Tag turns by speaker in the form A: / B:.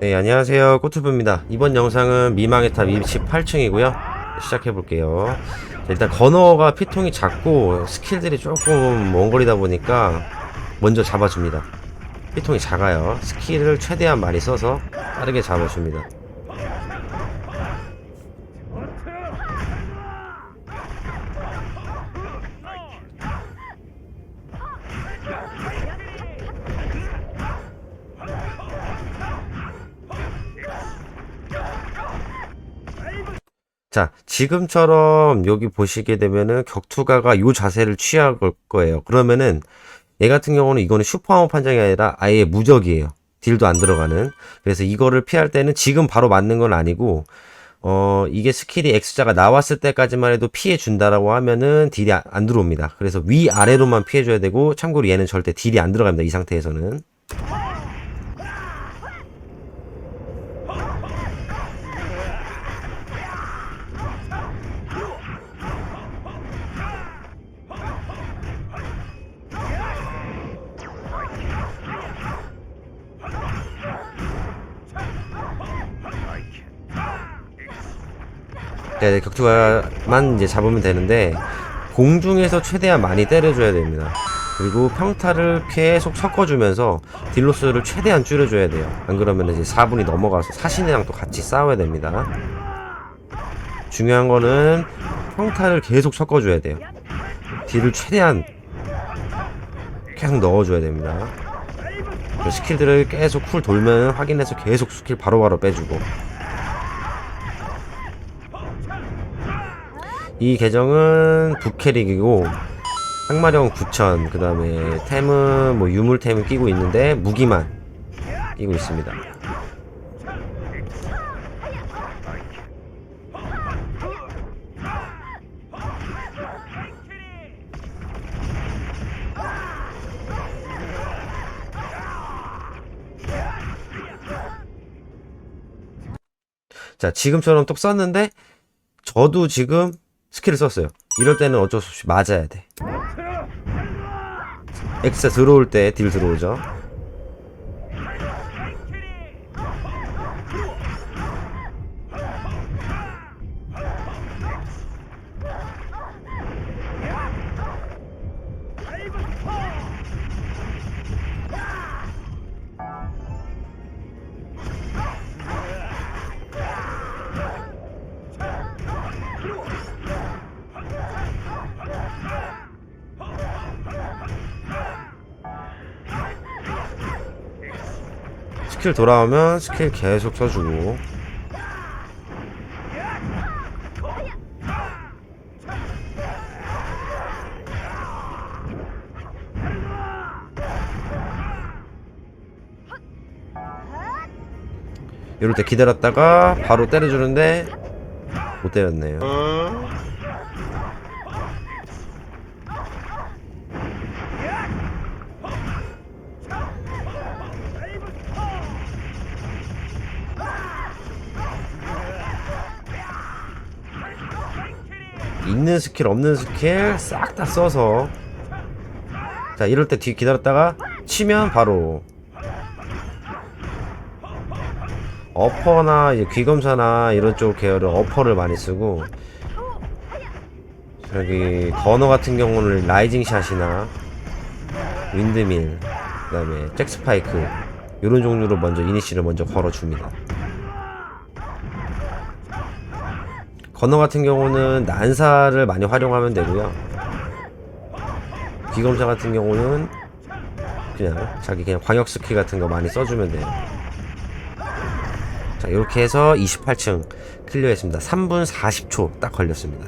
A: 네, 안녕하세요. 꼬투브입니다. 이번 영상은 미망의 탑 28층이고요. 시작해 볼게요. 일단 건어가 피통이 작고 스킬들이 조금 먼 거리다 보니까 먼저 잡아줍니다. 피통이 작아요. 스킬을 최대한 많이 써서 빠르게 잡아줍니다. 자, 지금처럼 여기 보시게 되면은 격투가가 요 자세를 취할 거예요. 그러면은 얘 같은 경우는 이거는 슈퍼하머 판정이 아니라 아예 무적이에요. 딜도 안 들어가는. 그래서 이거를 피할 때는 지금 바로 맞는 건 아니고 어, 이게 스킬이 X자가 나왔을 때까지만 해도 피해 준다라고 하면은 딜이 안, 안 들어옵니다. 그래서 위아래로만 피해 줘야 되고 참고로 얘는 절대 딜이 안 들어갑니다. 이 상태에서는. 네, 격투가만 이제 잡으면 되는데 공중에서 최대한 많이 때려줘야 됩니다. 그리고 평타를 계속 섞어주면서 딜로스를 최대한 줄여줘야 돼요. 안 그러면 이제 4분이 넘어가서 사신이랑 또 같이 싸워야 됩니다. 중요한 거는 평타를 계속 섞어줘야 돼요. 딜을 최대한 계속 넣어줘야 됩니다. 그 스킬들을 계속 쿨 돌면 확인해서 계속 스킬 바로바로 빼주고 이 계정은 북캐릭이고 항마령 9000그 다음에 템은 뭐 유물템을 끼고 있는데 무기만 끼고 있습니다. 자 지금처럼 똑 썼는데 저도 지금 스킬을 썼어요. 이럴 때는 어쩔 수 없이 맞아야 돼. 엑사 들어올 때 딜 들어오죠. 스킬 돌아오면 스킬 계속 써주고. 이럴 때 기다렸다가 바로 때려주는데 못 때렸네요 있는 스킬 없는 스킬 싹 다 써서. 자 이럴 때 뒤 기다렸다가 치면 바로. 어퍼나 이제 귀검사나 이런 쪽 계열은 어퍼를 많이 쓰고. 저기 건어 같은 경우는 라이징 샷이나 윈드밀 그 다음에 잭스파이크 이런 종류로 먼저 이니시를 먼저 걸어줍니다. 건어 같은 경우는 난사를 많이 활용하면 되고요. 비검사 같은 경우는 그냥 자기 그냥 광역 스킬 같은 거 많이 써주면 돼요. 자 이렇게 해서 28층 클리어했습니다. 3분 40초 딱 걸렸습니다.